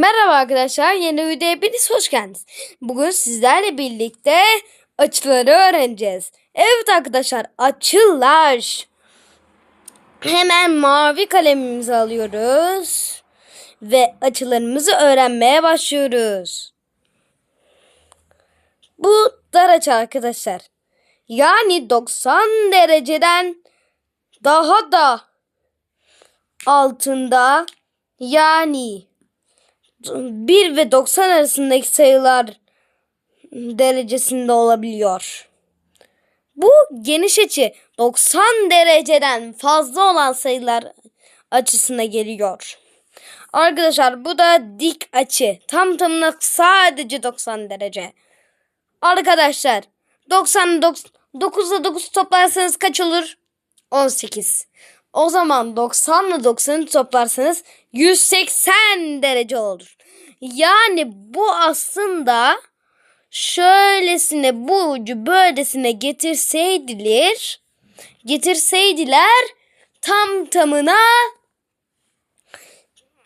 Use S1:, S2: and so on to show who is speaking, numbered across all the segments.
S1: Merhaba arkadaşlar, yeni videoya hepiniz hoş geldiniz. Bugün sizlerle birlikte açıları öğreneceğiz. Evet arkadaşlar, açılar. Hemen mavi kalemimizi alıyoruz. Ve açılarımızı öğrenmeye başlıyoruz. Bu dar açı arkadaşlar. Yani 90 dereceden daha da altında yani 1 ve 90 arasındaki sayılar derecesinde olabiliyor. Bu geniş açı 90 dereceden fazla olan sayılar açısına geliyor. Arkadaşlar bu da dik açı. Tam tamına sadece 90 derece. Arkadaşlar 90 9 ile 9 toplarsanız kaç olur? 18. O zaman 90 ile 90'ı toplarsanız 180 derece olur. Yani bu aslında şöylesine bu ucu böylesine getirseydiler getirseydiler tam tamına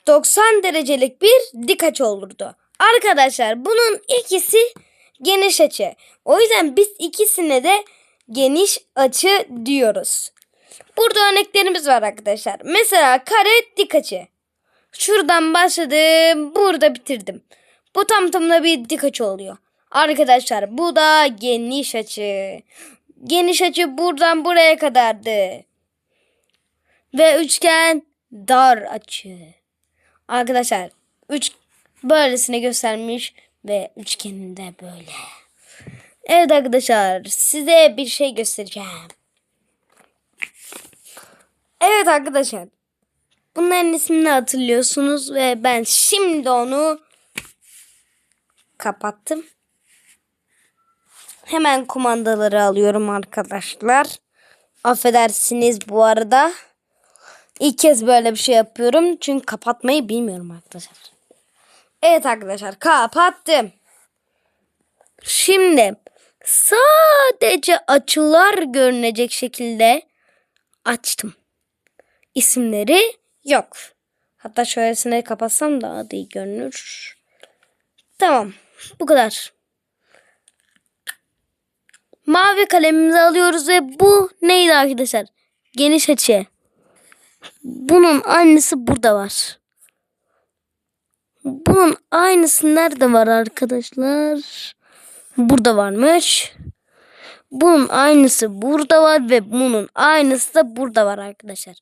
S1: 90 derecelik bir dik açı olurdu. Arkadaşlar bunun ikisi geniş açı. O yüzden biz ikisine de geniş açı diyoruz. Burada örneklerimiz var arkadaşlar. Mesela kare dik açı. Şuradan başladım. Burada bitirdim. Bu tam tamına bir dik açı oluyor. Arkadaşlar bu da geniş açı. Geniş açı buradan buraya kadardı. Ve üçgen dar açı. Arkadaşlar üç böylesine göstermiş ve üçgenin de böyle. Evet arkadaşlar size bir şey göstereceğim. Evet arkadaşlar. Bunların ismini hatırlıyorsunuz ve ben şimdi onu kapattım. Hemen kumandaları alıyorum arkadaşlar. Affedersiniz bu arada. İlk kez böyle bir şey yapıyorum. Çünkü kapatmayı bilmiyorum arkadaşlar. Evet arkadaşlar kapattım. Şimdi sadece açılar görünecek şekilde açtım. İsimleri yok. Hatta şöylesine kapatsam daha da iyi görünür. Tamam. Bu kadar. Mavi kalemimizi alıyoruz ve bu neydi arkadaşlar? Geniş açı. Bunun aynısı burada var. Bunun aynısı nerede var arkadaşlar? Burada varmış. Bunun aynısı burada var ve bunun aynısı da burada var arkadaşlar.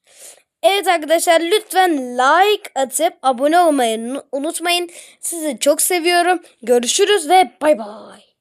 S1: Evet arkadaşlar lütfen like atıp abone olmayı unutmayın. Sizi çok seviyorum. Görüşürüz ve bay bay.